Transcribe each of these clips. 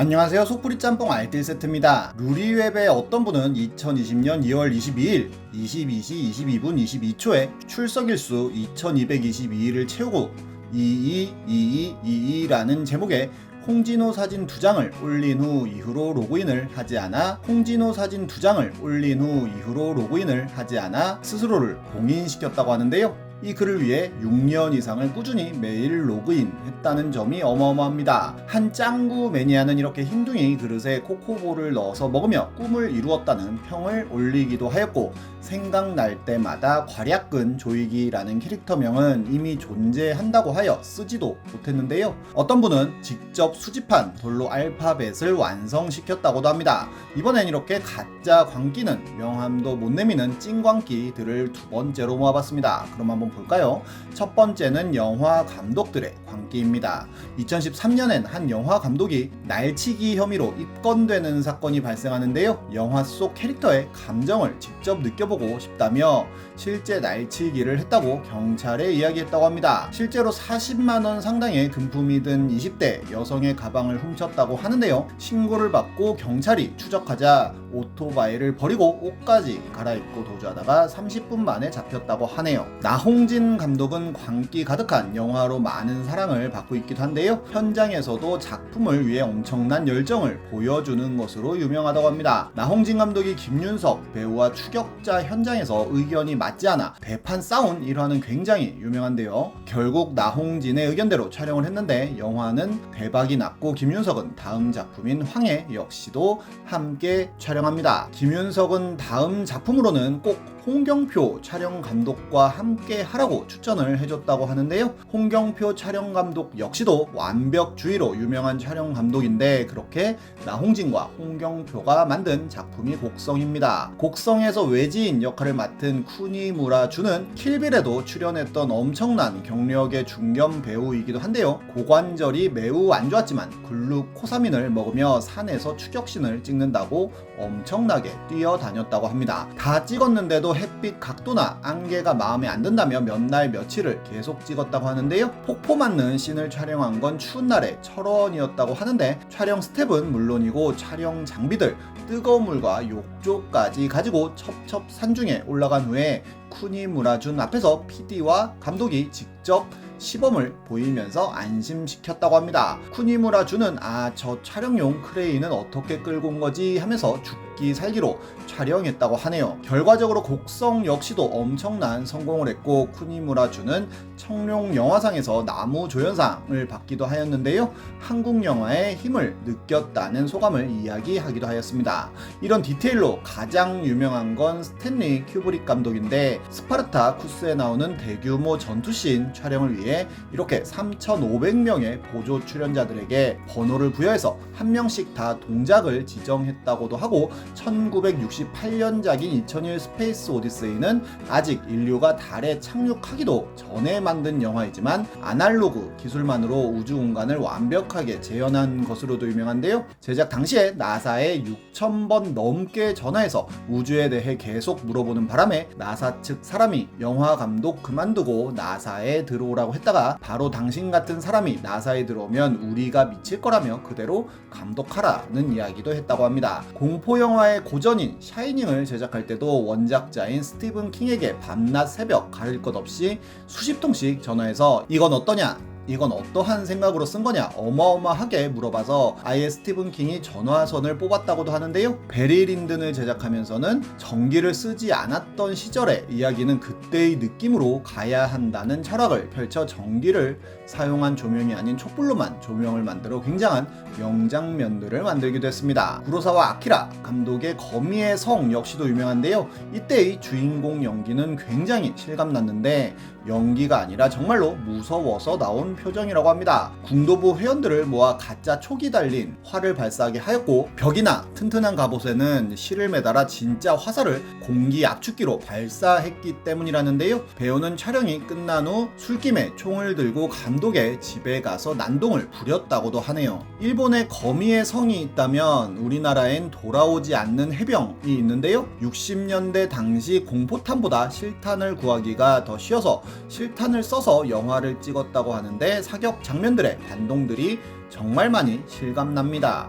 안녕하세요 속풀이 짬뽕 알뜰 세트입니다 루리웹의 어떤 분은 2020년 2월 22일 22시 22분 22초에 출석일수 2222일을 채우고 222222라는 제목의 홍진호 사진 두 장을 올린 후 이후로 로그인을 하지 않아 홍진호 사진 두 장을 올린 후 이후로 로그인을 하지 않아 스스로를 봉인시켰다고 하는데요. 이 글을 위해 6년 이상을 꾸준히 매일 로그인 했다는 점이 어마어마합니다. 한 짱구 매니아는 이렇게 흰둥이 그릇에 코코볼을 넣어서 먹으며 꿈을 이루었다는 평을 올리기도 하였고 생각날 때마다 괄약근 조이기라는 캐릭터명은 이미 존재한다고 하여 쓰지도 못했는데요. 어떤 분은 직접 수집한 돌로 알파벳을 완성시켰다고도 합니다. 이번엔 이렇게 가짜 광기는 명함도 못 내미는 찐광기들을 두 번째로 모아봤습니다. 그럼 한번 볼까요? 첫 번째는 영화 감독들의 광기입니다. 2013년엔 한 영화 감독이 날치기 혐의로 입건되는 사건이 발생하는데요. 영화 속 캐릭터의 감정을 직접 느껴보고 싶다며 실제 날치기를 했다고 경찰에 이야기했다고 합니다. 실제로 40만원 상당의 금품이 든 20대 여성의 가방을 훔쳤다고 하는데요. 신고를 받고 경찰이 추적하자 오토바이를 버리고 옷까지 갈아입고 도주하다가 30분 만에 잡혔다고 하네요. 나홍 진 감독은 광기 가득한 영화로 많은 사랑을 받고 있기도 한데요. 현장에서도 작품을 위해 엄청난 열정을 보여주는 것으로 유명하다고 합니다. 나홍진 감독이 김윤석 배우와 추격자 현장에서 의견이 맞지 않아 대판 싸운 일화는 굉장히 유명한데요. 결국 나홍진의 의견대로 촬영을 했는데 영화는 대박이 났고 김윤석은 다음 작품인 황해 역시도 함께 촬영합니다. 김윤석은 다음 작품으로는 꼭 홍경표 촬영 감독과 함께 하라고 추천을 해줬다고 하는데요. 홍경표 촬영 감독 역시도 완벽주의로 유명한 촬영 감독인데 그렇게 나홍진과 홍경표가 만든 작품이 곡성입니다. 곡성에서 외지인 역할을 맡은 쿠니무라 주는 킬빌에도 출연했던 엄청난 경력의 중견 배우이기도 한데요. 고관절이 매우 안 좋았지만 글루코사민을 먹으며 산에서 추격신을 찍는다고 엄청나게 뛰어다녔다고 합니다. 다 찍었는데도 햇빛 각도나 안개가 마음에 안 든다며 몇 날 며칠을 계속 찍었다고 하는데요. 폭포 맞는 씬을 촬영한 건 추운 날에 철원이었다고 하는데 촬영 스텝은 물론이고 촬영 장비들, 뜨거운 물과 욕조까지 가지고 첩첩 산중에 올라간 후에 쿠니무라준 앞에서 PD와 감독이 직접 시범을 보이면서 안심시켰다고 합니다. 쿠니무라 주는 아 저 촬영용 크레인은 어떻게 끌고 온 거지 하면서 죽기 살기로 촬영했다고 하네요. 결과적으로 곡성 역시도 엄청난 성공을 했고 쿠니무라 주는 청룡 영화상에서 나무 조연상을 받기도 하였는데요. 한국 영화의 힘을 느꼈다는 소감을 이야기하기도 하였습니다. 이런 디테일로 가장 유명한 건 스탠리 큐브릭 감독인데 스파르타쿠스에 나오는 대규모 전투씬 촬영을 위해 이렇게 3,500명의 보조 출연자들에게 번호를 부여해서 한 명씩 다 동작을 지정했다고도 하고 1968년작인 2001 스페이스 오디세이는 아직 인류가 달에 착륙하기도 전에 만든 영화이지만 아날로그 기술만으로 우주 공간을 완벽하게 재현한 것으로도 유명한데요. 제작 당시에 나사에 6,000번 넘게 전화해서 우주에 대해 계속 물어보는 바람에 나사 측 사람이 영화 감독 그만두고 나사에 들어오라고 했다가 바로 당신 같은 사람이 나사에 들어오면 우리가 미칠 거라며 그대로 감독하라는 이야기도 했다고 합니다. 공포 영화의 고전인 샤이닝을 제작할 때도 원작자인 스티븐 킹에게 밤낮 새벽 가릴 것 없이 수십 통씩 전화해서 이건 어떠냐? 이건 어떠한 생각으로 쓴 거냐 어마어마하게 물어봐서 아예 스티븐 킹이 전화선을 뽑았다고도 하는데요. 베리 린든을 제작하면서는 전기를 쓰지 않았던 시절의 이야기는 그때의 느낌으로 가야 한다는 철학을 펼쳐 전기를 사용한 조명이 아닌 촛불로만 조명을 만들어 굉장한 명장면들을 만들기도 했습니다. 구로사와 아키라 감독의 거미의 성 역시도 유명한데요. 이때의 주인공 연기는 굉장히 실감났는데 연기가 아니라 정말로 무서워서 나온 표정이라고 합니다. 궁도부 회원들을 모아 가짜 촉이 달린 활을 발사하게 하였고 벽이나 튼튼한 갑옷에는 실을 매달아 진짜 화살을 공기 압축기로 발사했기 때문이라는데요. 배우는 촬영이 끝난 후 술김에 총을 들고 감독의 집에 가서 난동을 부렸다고도 하네요. 일본 에 거미의 성이 있다면 우리나라엔 돌아오지 않는 해병이 있는데요. 60년대 당시 공포탄보다 실탄을 구하기가 더 쉬워서 실탄을 써서 영화를 찍었다고 하는데 사격 장면들의 반동들이 정말 많이 실감납니다.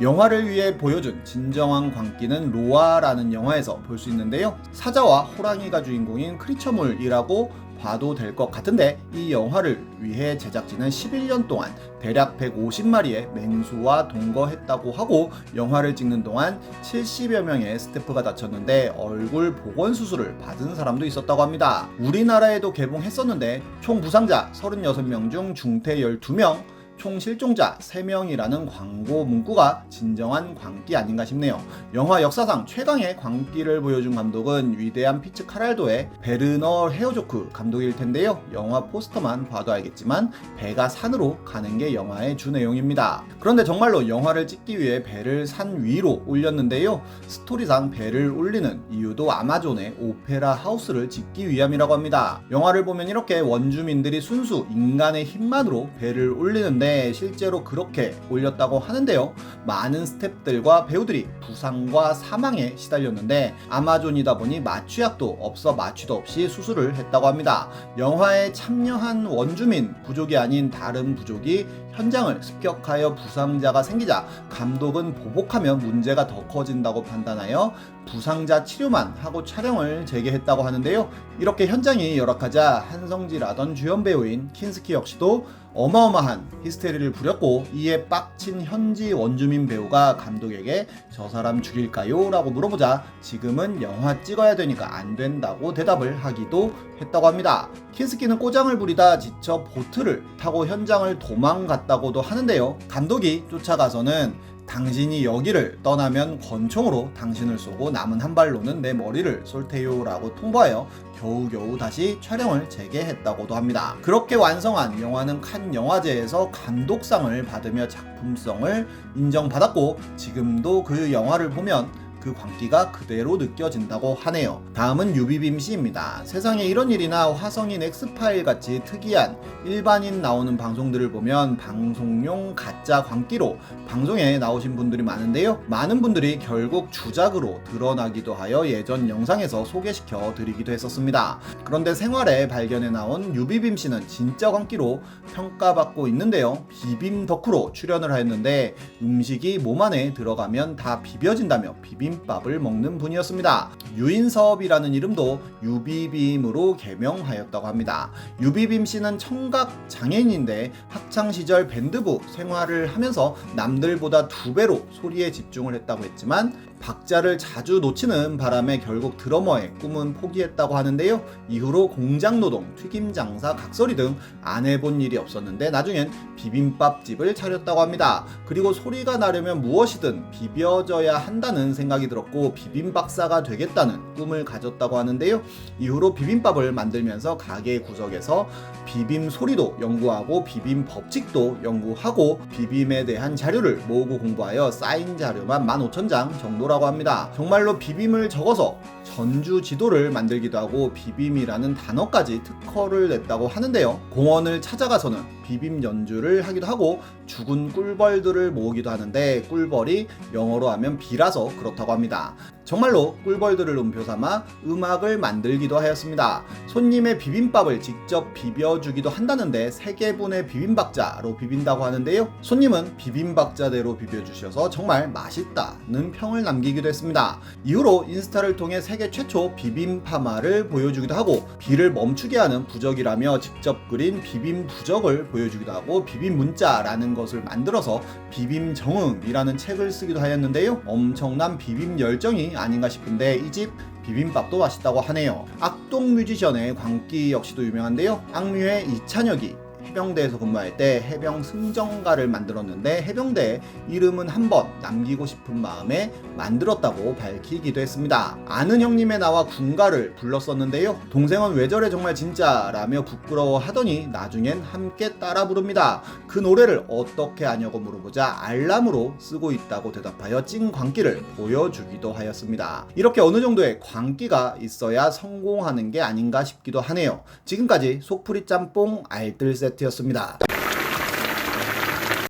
영화를 위해 보여준 진정한 광기는 로아라는 영화에서 볼 수 있는데요. 사자와 호랑이가 주인공인 크리처물이라고 봐도 될 것 같은데 이 영화를 위해 제작진은 11년 동안 대략 150마리의 맹수와 동거했다고 하고 영화를 찍는 동안 70여 명의 스태프가 다쳤는데 얼굴 복원 수술을 받은 사람도 있었다고 합니다. 우리나라에도 개봉했었는데 총 부상자 36명 중 중태 12명 총 실종자 3명이라는 광고 문구가 진정한 광기 아닌가 싶네요. 영화 역사상 최강의 광기를 보여준 감독은 위대한 피츠 카랄도의 베르너 헤어조크 감독일 텐데요. 영화 포스터만 봐도 알겠지만 배가 산으로 가는 게 영화의 주 내용입니다. 그런데 정말로 영화를 찍기 위해 배를 산 위로 올렸는데요. 스토리상 배를 올리는 이유도 아마존의 오페라 하우스를 짓기 위함이라고 합니다. 영화를 보면 이렇게 원주민들이 순수 인간의 힘만으로 배를 올리는데 실제로 그렇게 올렸다고 하는데요. 많은 스탭들과 배우들이 부상과 사망에 시달렸는데 아마존이다 보니 마취약도 없어 마취도 없이 수술을 했다고 합니다. 영화에 참여한 원주민 부족이 아닌 다른 부족이 현장을 습격하여 부상자가 생기자 감독은 보복하면 문제가 더 커진다고 판단하여 부상자 치료만 하고 촬영을 재개했다고 하는데요. 이렇게 현장이 열악하자 한성지라던 주연 배우인 킨스키 역시도 어마어마한 히스테리를 부렸고 이에 빡친 현지 원주민 배우가 감독에게 저 사람 죽일까요? 라고 물어보자 지금은 영화 찍어야 되니까 안 된다고 대답을 하기도 했다고 합니다. 킨스키는 꼬장을 부리다 지쳐 보트를 타고 현장을 도망갔다고도 하는데요. 감독이 쫓아가서는 당신이 여기를 떠나면 권총으로 당신을 쏘고 남은 한 발로는 내 머리를 쏠 테요라고 통보하여 겨우겨우 다시 촬영을 재개했다고도 합니다. 그렇게 완성한 영화는 칸 영화제에서 감독상을 받으며 작품성을 인정받았고 지금도 그 영화를 보면 그 광기가 그대로 느껴진다고 하네요. 다음은 유비빔 씨입니다. 세상에 이런 일이나 화성인 엑스파일 같이 특이한 일반인 나오는 방송들을 보면 방송용 가짜 광기로 방송에 나오신 분들이 많은데요. 많은 분들이 결국 주작으로 드러나기도 하여 예전 영상에서 소개시켜 드리기도 했었습니다. 그런데 생활에 발견해 나온 유비빔 씨는 진짜 광기로 평가받고 있는데요. 비빔 덕후로 출연을 하였는데 음식이 몸 안에 들어가면 다 비벼진다며 비빔 비빔밥을 먹는 분이었습니다. 유인섭이라는 이름도 유비빔으로 개명하였다고 합니다. 유비빔 씨는 청각 장애인인데 학창 시절 밴드부 생활을 하면서 남들보다 두 배로 소리에 집중을 했다고 했지만 박자를 자주 놓치는 바람에 결국 드러머의 꿈은 포기했다고 하는데요. 이후로 공장 노동, 튀김 장사, 각설이 등 안 해본 일이 없었는데 나중엔 비빔밥집을 차렸다고 합니다. 그리고 소리가 나려면 무엇이든 비벼져야 한다는 생각이 들었고 비빔박사가 되겠다는 꿈을 가졌다고 하는데요. 이후로 비빔밥을 만들면서 가게 구석에서 비빔 소리도 연구하고 비빔 법칙도 연구하고 비빔에 대한 자료를 모으고 공부하여 쌓인 자료만 15,000장 정도라 고 합니다. 정말로 비빔을 적어서 전주 지도를 만들기도 하고 비빔이라는 단어까지 특허를 냈다고 하는데요. 공원을 찾아가서는 비빔 연주를 하기도 하고 죽은 꿀벌들을 모으기도 하는데 꿀벌이 영어로 하면 비라서 그렇다고 합니다. 정말로 꿀벌들을 음표 삼아 음악을 만들기도 하였습니다. 손님의 비빔밥을 직접 비벼주기도 한다는데 세 개분의 비빔박자로 비빈다고 하는데요. 손님은 비빔박자대로 비벼주셔서 정말 맛있다는 평을 남기기도 했습니다. 이후로 인스타를 통해 세계 최초 비빔파마를 보여주기도 하고 비를 멈추게 하는 부적이라며 직접 그린 비빔 부적을 보여주기도 하고 비빔 문자라는 것을 만들어서 비빔 정음이라는 책을 쓰기도 하였는데요. 엄청난 비빔 열정이 아닌가 싶은데 이 집 비빔밥도 맛있다고 하네요. 악동 뮤지션의 광기 역시도 유명한데요. 악뮤의 이찬혁이 해병대에서 근무할 때 해병 승정가를 만들었는데 해병대 이름은 한번 남기고 싶은 마음에 만들었다고 밝히기도 했습니다. 아는 형님의 나와 군가를 불렀었는데요. 동생은 왜 저래 정말 진짜라며 부끄러워 하더니 나중엔 함께 따라 부릅니다. 그 노래를 어떻게 아냐고 물어보자 알람으로 쓰고 있다고 대답하여 찐 광기를 보여주기도 하였습니다. 이렇게 어느 정도의 광기가 있어야 성공하는 게 아닌가 싶기도 하네요. 지금까지 속풀이 짬뽕 알뜰 세 트였습니다.